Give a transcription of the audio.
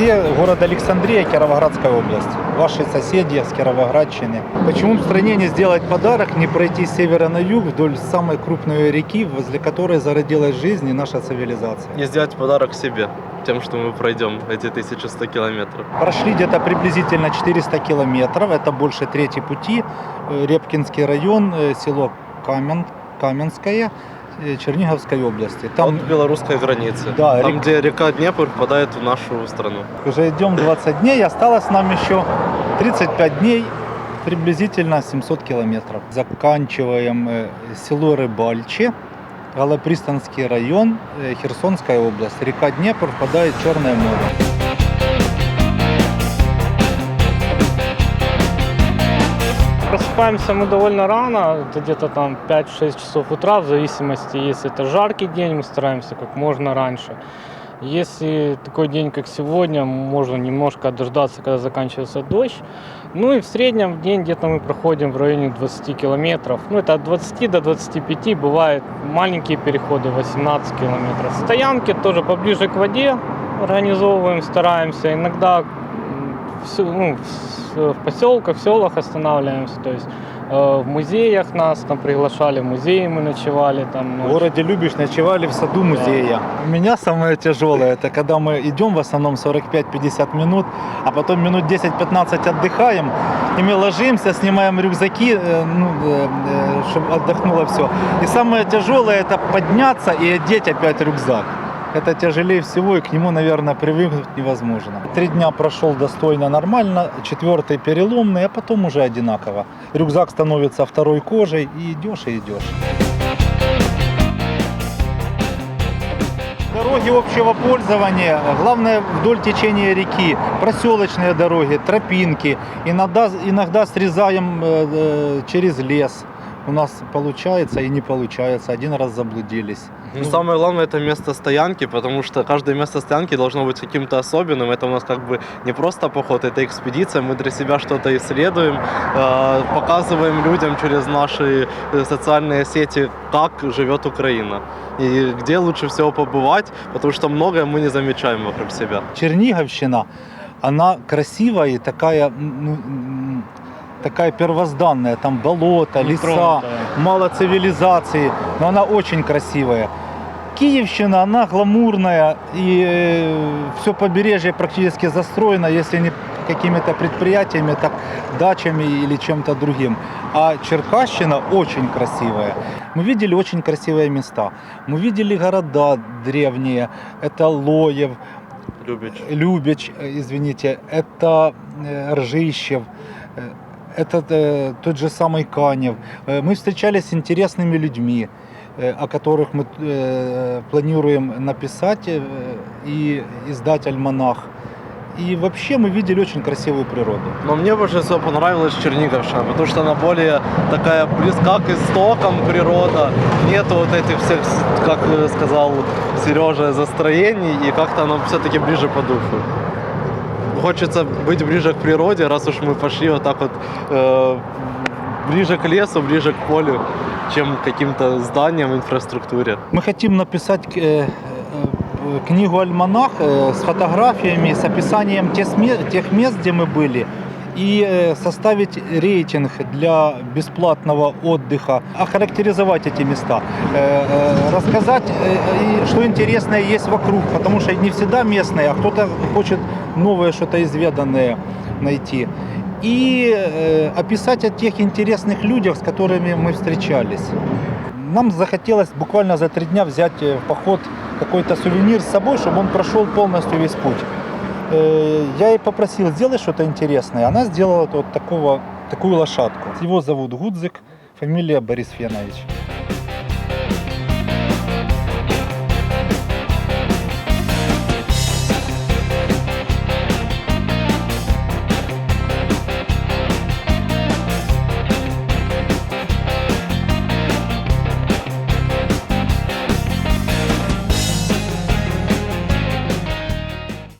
вообще город Александрия, Кировоградская область. Ваши соседи с Кировоградщины. Почему в стране не сделать подарок, не пройти с севера на юг вдоль самой крупной реки, возле которой зародилась жизнь и наша цивилизация? И сделать подарок себе тем, что мы пройдем эти 1100 километров. Прошли где-то приблизительно 400 километров, это больше трети пути. Э, Репкинский район, э, село Камен, Каменское, э, Черниговской области. Там От белорусской границы. Да, Там, рек- где река Днепр впадает в нашу страну. уже идем 20 дней, осталось нам еще 35 дней, приблизительно 700 километров. Заканчиваем э, село Рыбальче, Галопристанский район, э, Херсонская область. Река Днепр впадает в Черное море. Просыпаемся мы довольно рано, где-то там 5-6 часов утра, в зависимости, если это жаркий день, мы стараемся как можно раньше. Если такой день, как сегодня, можно немножко дождаться, когда заканчивается дождь. Ну и в среднем в день где-то мы проходим в районе 20 километров. Ну это от 20 до 25, бывают маленькие переходы 18 километров. Стоянки тоже поближе к воде организовываем, стараемся. Иногда ну, в- поселках, в селах останавливаемся. То есть э, в музеях нас там приглашали, в музеи мы ночевали там. В городе Любиш ночевали в саду музея. У меня самое тяжелое, это когда мы идем в основном 45-50 минут, а потом минут 10-15 отдыхаем, и мы ложимся, снимаем рюкзаки, э, ну, чтобы отдохнуло все. И самое тяжелое это подняться и одеть опять рюкзак. Это тяжелее всего, и к нему, наверное, привыкнуть невозможно. Три дня прошел достойно, нормально, четвертый переломный, а потом уже одинаково. Рюкзак становится второй кожей, и идешь, и идешь. Дороги общего пользования, главное вдоль течения реки, проселочные дороги, тропинки. Иногда, иногда срезаем э, э, через лес. У нас получается и не получается. Один раз заблудились. Но самое главное это место стоянки, потому что каждое место стоянки должно быть каким-то особенным. Это у нас как бы не просто поход, это экспедиция. Мы для себя что-то исследуем, э, показываем людям через наши э, социальные сети, как живет Украина и где лучше всего побывать, потому что многое мы не замечаем вокруг себя. Черниговщина, она красивая и такая, ну, такая первозданная. Там болото, леса, Нетронутая. мало цивилизации, но она очень красивая. Киевщина, она гламурная, и все побережье практически застроено, если не какими-то предприятиями, так дачами или чем-то другим. А Черкащина очень красивая. Мы видели очень красивые места. Мы видели города древние. Это Лоев, Любич. Любич, э, извините, это э, Ржищев, э, это э, тот же самый Канев. Э, Мы встречались с интересными людьми, э, о которых мы э, планируем написать э, и издать альманах. И вообще мы видели очень красивую природу. Но мне больше всего понравилась Черниговщина, потому что она более такая близка к истокам природа. Нету вот этих всех, как сказал Сережа, застроений, и как-то оно все-таки ближе по духу. Хочется быть ближе к природе, раз уж мы пошли вот так вот э, ближе к лесу, ближе к полю, чем к каким-то зданиям, инфраструктуре. Мы хотим написать э, э, книгу «Альманах» э, с фотографиями, с описанием тех мест, где мы были, и э, составить рейтинг для бесплатного отдыха, охарактеризовать эти места, э, э, рассказать, что интересное есть вокруг, потому что не всегда местные, а кто-то хочет новое, что-то изведанное найти. И описать о тех интересных людях, с которыми мы встречались. Нам захотелось буквально за три дня взять в поход какой-то сувенир с собой, чтобы он прошел полностью весь путь. Э, Я ей попросил сделать что-то интересное. Она сделала вот такого, такую лошадку. Его зовут Гудзик, фамилия Борис Фенович.